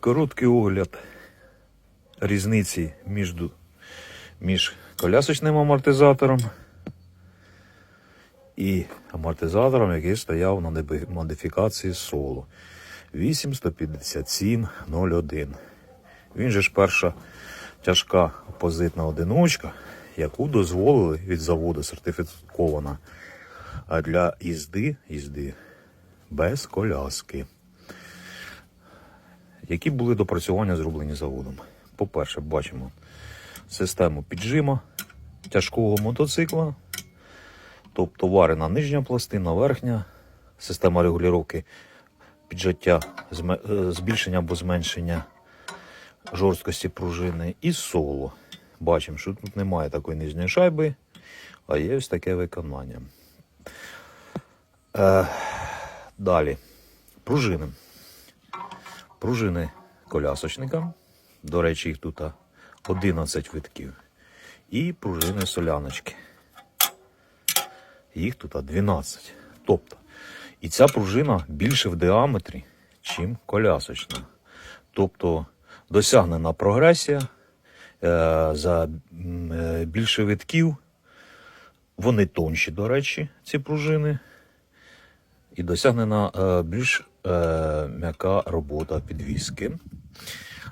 Короткий огляд різниці між, між колясочним амортизатором і амортизатором, який стояв на модифікації соло 815701. Він же ж перша тяжка опозитна одиночка, яку дозволили від заводу сертифікована для їзди, їзди без коляски. Які були допрацювання зроблені заводом? По-перше, бачимо систему піджима тяжкого мотоцикла, тобто варена нижня пластина, верхня, система регулювання піджаття, е, збільшення або зменшення жорсткості пружини і соло. Бачимо, що тут немає такої нижньої шайби, а є ось таке виконання. Е, далі. Пружини. Пружини колясочника. До речі, їх тут 11 витків. І пружини соляночки. Їх тут 12. Тобто, і ця пружина більше в діаметрі, чим колясочна. Тобто досягнена прогресія е, за е, більше витків. Вони тонші, до речі, ці пружини. І досягнена е, більш е, м'яка робота підвіски.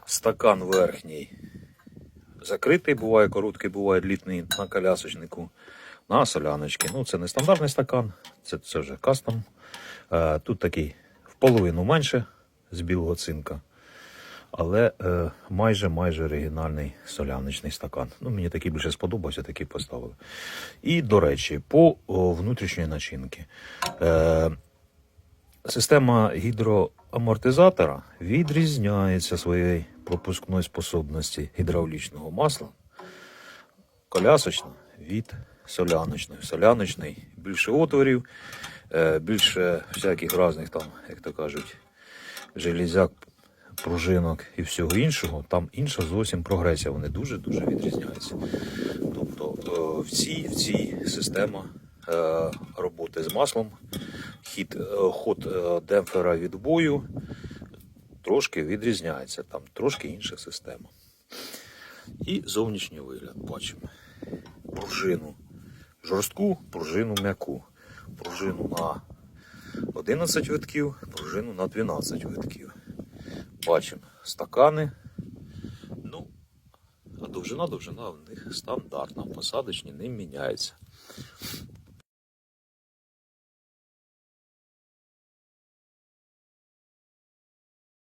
Стакан верхній закритий, буває короткий, буває літний на колясочнику. На соляночки. Ну, це не стандартний стакан, це, це вже кастом. Е, тут такий в половину менше з білого цинка. Але е, майже майже оригінальний соляночний стакан. Ну, мені такий більше сподобався, такий поставили. І, до речі, по о, внутрішньої начинки. Е, Система гідроамортизатора відрізняється своєю пропускною способності гідравлічного масла колясочна від соляночної. Соляночний більше отворів, е, більше всяких різних там, як то кажуть, железяк, пружинок і всього іншого. Там інша зовсім прогресія. Вони дуже-дуже відрізняються. Тобто е, в цій, в цій система е, роботи з маслом, хід, е, ход е, демпфера відбою трошки відрізняється. Там трошки інша система. І зовнішній вигляд бачимо. Пружину жорстку, пружину м'яку. Пружину на 11 витків, пружину на 12 витків. Бачимо стакани. Ну, а довжина, довжина в них стандартна, посадочні не міняється.